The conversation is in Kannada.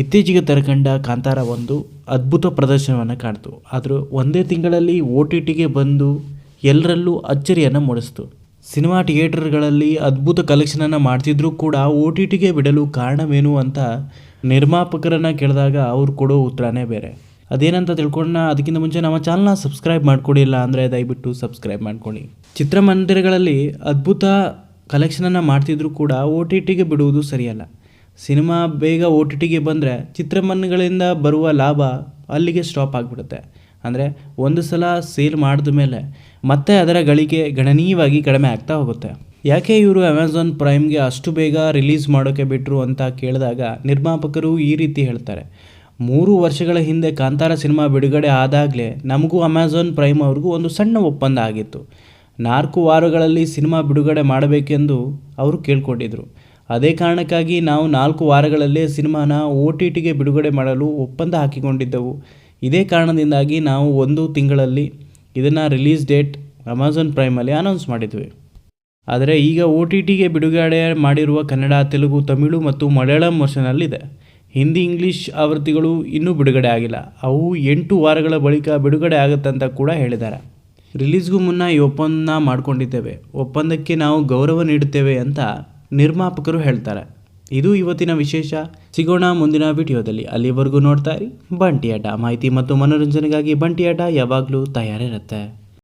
ಇತ್ತೀಚೆಗೆ ತೆರೆಕಂಡ ಕಾಂತಾರ ಒಂದು ಅದ್ಭುತ ಪ್ರದರ್ಶನವನ್ನು ಕಾಣ್ತು. ಆದರೂ ಒಂದೇ ತಿಂಗಳಲ್ಲಿ ಒ ಟಿ ಟಿಗೆ ಬಂದು ಎಲ್ಲರಲ್ಲೂ ಅಚ್ಚರಿಯನ್ನು ಮೂಡಿಸ್ತು. ಸಿನಿಮಾ ಥಿಯೇಟರ್ಗಳಲ್ಲಿ ಅದ್ಭುತ ಕಲೆಕ್ಷನನ್ನು ಮಾಡ್ತಿದ್ರೂ ಕೂಡ ಒ ಟಿ ಟಿಗೆ ಬಿಡಲು ಕಾರಣವೇನು ಅಂತ ನಿರ್ಮಾಪಕರನ್ನು ಕೇಳಿದಾಗ ಅವ್ರು ಕೊಡೋ ಉತ್ತರನೇ ಬೇರೆ. ಅದೇನಂತ ತಿಳ್ಕೊಂಡ ಅದಕ್ಕಿಂತ ಮುಂಚೆ ನಮ್ಮ ಚಾನಲ್ನ ಸಬ್ಸ್ಕ್ರೈಬ್ ಮಾಡ್ಕೊಂಡಿಲ್ಲ ಅಂದರೆ ದಯವಿಟ್ಟು ಸಬ್ಸ್ಕ್ರೈಬ್ ಮಾಡ್ಕೊಳ್ಳಿ. ಚಿತ್ರಮಂದಿರಗಳಲ್ಲಿ ಅದ್ಭುತ ಕಲೆಕ್ಷನನ್ನು ಮಾಡ್ತಿದ್ರೂ ಕೂಡ ಒ ಟಿ ಟಿಗೆ ಬಿಡುವುದು ಸರಿಯಲ್ಲ. ಸಿನಿಮಾ ಬೇಗ ಓ ಟಿ ಟಿಗೆ ಬಂದರೆ ಚಿತ್ರಮಂದಿರಗಳಿಂದ ಬರುವ ಲಾಭ ಅಲ್ಲಿಗೆ ಸ್ಟಾಪ್ ಆಗಿಬಿಡುತ್ತೆ. ಅಂದರೆ ಒಂದು ಸಲ ಸೇಲ್ ಮಾಡಿದ ಮೇಲೆ ಮತ್ತೆ ಅದರ ಗಳಿಕೆ ಗಣನೀಯವಾಗಿ ಕಡಿಮೆ ಆಗ್ತಾ ಹೋಗುತ್ತೆ. ಯಾಕೆ ಇವರು ಅಮೆಝಾನ್ ಪ್ರೈಮ್ಗೆ ಅಷ್ಟು ಬೇಗ ರಿಲೀಸ್ ಮಾಡೋಕ್ಕೆ ಬಿಟ್ಟರು ಅಂತ ಕೇಳಿದಾಗ ನಿರ್ಮಾಪಕರು ಈ ರೀತಿ ಹೇಳ್ತಾರೆ. ಮೂರು ವರ್ಷಗಳ ಹಿಂದೆ ಕಾಂತಾರ ಸಿನಿಮಾ ಬಿಡುಗಡೆ ಆದಾಗಲೇ ನಮಗೂ ಅಮೆಝಾನ್ ಪ್ರೈಮ್ ಅವ್ರಿಗೂ ಒಂದು ಸಣ್ಣ ಒಪ್ಪಂದ ಆಗಿತ್ತು. ನಾಲ್ಕು ವಾರಗಳಲ್ಲಿ ಸಿನಿಮಾ ಬಿಡುಗಡೆ ಮಾಡಬೇಕೆಂದು ಅವರು ಕೇಳ್ಕೊಂಡಿದ್ರು. ಅದೇ ಕಾರಣಕ್ಕಾಗಿ ನಾವು ನಾಲ್ಕು ವಾರಗಳಲ್ಲೇ ಸಿನಿಮಾನ ಒ ಟಿ ಟಿಗೆ ಬಿಡುಗಡೆ ಮಾಡಲು ಒಪ್ಪಂದ ಹಾಕಿಕೊಂಡಿದ್ದೆವು. ಇದೇ ಕಾರಣದಿಂದಾಗಿ ನಾವು ಒಂದು ತಿಂಗಳಲ್ಲಿ ಇದನ್ನು ರಿಲೀಸ್ ಡೇಟ್ ಅಮೆಝಾನ್ ಪ್ರೈಮಲ್ಲಿ ಅನೌನ್ಸ್ ಮಾಡಿದ್ವಿ. ಆದರೆ ಈಗ ಒ ಟಿ ಟಿಗೆ ಬಿಡುಗಡೆ ಮಾಡಿರುವ ಕನ್ನಡ, ತೆಲುಗು, ತಮಿಳು ಮತ್ತು ಮಲಯಾಳಂ ವರ್ಷನಲ್ಲಿದೆ. ಹಿಂದಿ, ಇಂಗ್ಲೀಷ್ ಆವೃತ್ತಿಗಳು ಇನ್ನೂ ಬಿಡುಗಡೆ ಆಗಿಲ್ಲ. ಅವು ಎಂಟು ವಾರಗಳ ಬಳಿಕ ಬಿಡುಗಡೆ ಆಗುತ್ತೆ ಅಂತ ಕೂಡ ಹೇಳಿದ್ದಾರೆ. ರಿಲೀಸ್ಗೂ ಮುನ್ನ ಈ ಒಪ್ಪಂದ ಮಾಡಿಕೊಂಡಿದ್ದೇವೆ. ಒಪ್ಪಂದಕ್ಕೆ ನಾವು ಗೌರವ ನೀಡುತ್ತೇವೆ ಅಂತ ನಿರ್ಮಾಪಕರು ಹೇಳ್ತಾರೆ. ಇದು ಇವತ್ತಿನ ವಿಶೇಷ. ಸಿಗೋಣ ಮುಂದಿನ ವಿಡಿಯೋದಲ್ಲಿ. ಅಲ್ಲಿವರೆಗೂ ನೋಡ್ತಾ ಇರಿ. ಬಂಟಿ ಆಟ ಮಾಹಿತಿ ಮತ್ತು ಮನೋರಂಜನೆಗಾಗಿ ಬಂಟಿ ಆಟ ಯಾವಾಗಲೂ ತಯಾರಿರುತ್ತೆ.